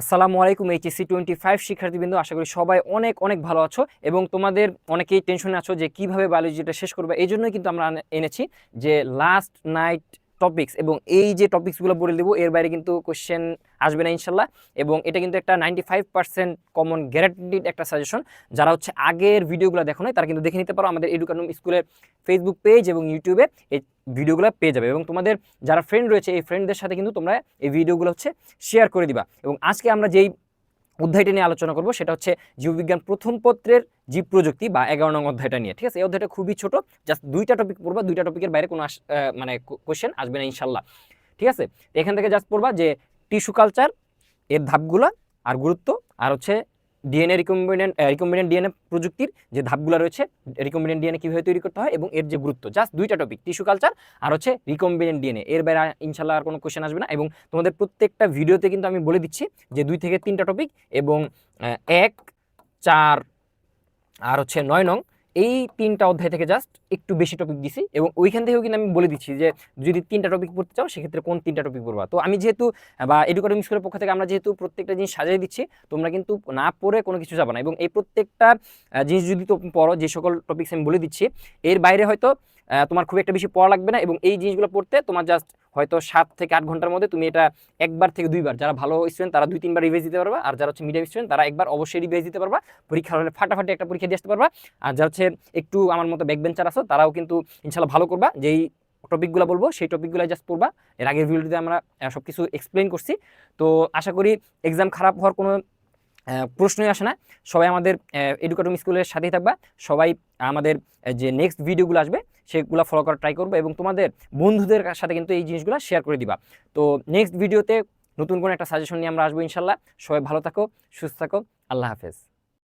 আসসালামু আলাইকুম HSC twenty five শিক্ষার্থীবৃন্দ, আশা করি সবাই অনেক অনেক ভালো আছো এবং তোমাদের অনেকেই টেনশনে আছো যে কীভাবে বায়োলজিটা শেষ করবে। এই জন্যই কিন্তু আমরা এনেছি যে লাস্ট নাইট টপিক্স এবং এই যে টপিক্সগুলো বলে দেবো, এর বাইরে কিন্তু কোশ্চেন আসবে না ইনশাল্লাহ এবং এটা কিন্তু একটা ninety five percent common guaranteed একটা সাজেশন যারা হচ্ছে আগের ভিডিওগুলো দেখো নাই, তারা কিন্তু দেখে নিতে পারো আমাদের এডুকানুম স্কুলের ফেসবুক পেজ এবং ইউটিউবে এই ভিডিওগুলো পেয়ে যাবে এবং তোমাদের যারা ফ্রেন্ড রয়েছে, এই ফ্রেন্ডদের সাথে কিন্তু তোমরা এই ভিডিওগুলো হচ্ছে শেয়ার করে দিবা। এবং আজকে আমরা যেই অধ্যায়টা নিয়ে আলোচনা করব, সেটা হচ্ছে জীববিজ্ঞান প্রথম পত্রের জীব প্রযুক্তি বা এগারো নং অধ্যায়টা নিয়ে, ঠিক আছে? এই অধ্যায়টা খুবই ছোট জাস্ট দুইটা টপিক পড়বা, দুইটা টপিকের বাইরে কোনো মানে কোয়েশ্চেন আসবে না ইনশাল্লাহ ঠিক আছে? এখান থেকে জাস্ট পড়বা যে টিস্যু কালচার, এর ধাপগুলা, আর গুরুত্ব, আর হচ্ছে ডিএনএ রিকম্বিনেন্ট রিকম্বিনেন্ট ডিএনএ প্রযুক্তির যে ধাপগুলো রয়েছে রিকম্বিনেন্ট ডিএনএ কীভাবে তৈরি করতে হয় এবং এর যে গুরুত্ব জাস্ট দুইটা টপিক টিস্যু কালচার আর হচ্ছে রিকম্বিনেন্ট ডিএনএ এর বাইরে ইনশাল্লাহ আর কোনো কোয়েশ্চেন আসবে না এবং তোমাদের প্রত্যেকটা ভিডিওতে কিন্তু আমি বলে দিচ্ছি যে দুই থেকে তিনটা টপিক এবং এক, চার আর হচ্ছে নয় নং এই তিনটা অধ্যায় থেকে জাস্ট একটু বেশি টপিক দিছি এবং ওইখান থেকেও কিন্তু আমি বলে দিচ্ছি যে, যদি তিনটা টপিক পড়তে চাও, সেক্ষেত্রে কোন তিনটা টপিক পড়বা? তো আমি যেহেতু, বা এডুকেটিভ স্কুলের পক্ষ থেকে আমরা যেহেতু প্রত্যেকটা জিনিস সাজিয়ে দিচ্ছি, তোমরা কিন্তু না পড়ে কোনো কিছু যাবে না এবং এই প্রত্যেকটা জিনিস যদি তো পড়ো, যে সকল টপিক্স আমি বলে দিচ্ছি, এর বাইরে হয়তো তোমার খুব একটা বেশি পড়া লাগবে না এবং এই জিনিসগুলো পড়তে তোমার জাস্ট হয়তো সাত থেকে আট ঘণ্টার মধ্যে তুমি এটা একবার থেকে দুইবার, যারা ভালো স্টুডেন্ট তারা দুই, তিনবার রিভাইজ দিতে পারবা, আর যারা হচ্ছে মিডিয়াম স্টুডেন্ট তারা একবার অবশ্যই রিভাইজ দিতে পারবা পরীক্ষার হলে ফাটাফাটি একটা পরীক্ষা দিয়ে আসতে পারবা, আর যারা হচ্ছে একটু আমার মতো ব্যাকবেঞ্চার আছো তারাও কিন্তু ইনশাল্লাহ ভালো করবা, যেই টপিকগুলো বলব সেই টপিকগুলো জাস্ট পড়বা, এর আগের ভিডিওতে আমরা সব কিছু এক্সপ্লেন করছি, তো আশা করি এক্সাম খারাপ হওয়ার কোনো প্রশ্নই আসে না। সবাই আমাদের এডুকেটম স্কুলের সাথেই থাকবা। সবাই আমাদের যে নেক্সট ভিডিওগুলো আসবে, সেগুলো ফলো করার ট্রাই করব এবং তোমাদের বন্ধুদের সাথে কিন্তু এই জিনিসগুলো শেয়ার করে দিবা। তো নেক্সট ভিডিওতে নতুন কোনো একটা সাজেশন নিয়ে আমরা আসব ইনশাল্লাহ। সবাই ভালো থাকো, সুস্থ থাকো। আল্লাহ হাফেজ।